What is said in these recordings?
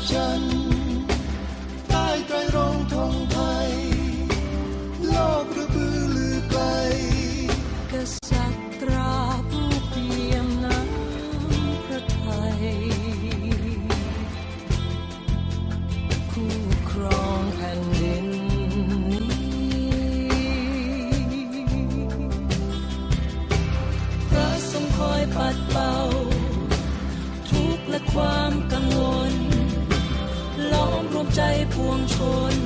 บฉันใต้ไตรรงทองไทย โลกระบือลือไกลกษัตราผู้เพียนน้ำพระไทยคู่ครองแผ่นดินพระทรงคอยปัดเป่า ทุกข์และความกังวล ใจพวงชน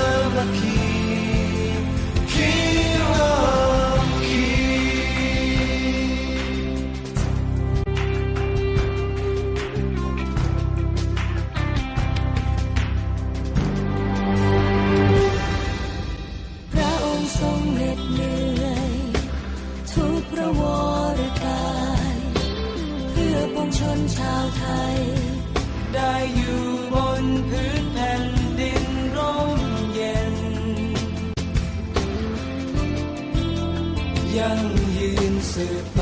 ดเหนื่อย ทุกประวรกาย เพื่อปวงชนชาวไทย ได้อยู่บนพื้นแผ่นดินร่มเย็น ยังยืนสืบไป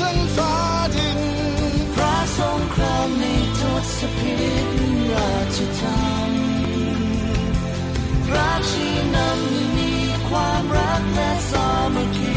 ทั้งฟ้าดิน พระทรงครามในทศพิษราชธรรมพระชีนำมีความรักและสามัคคี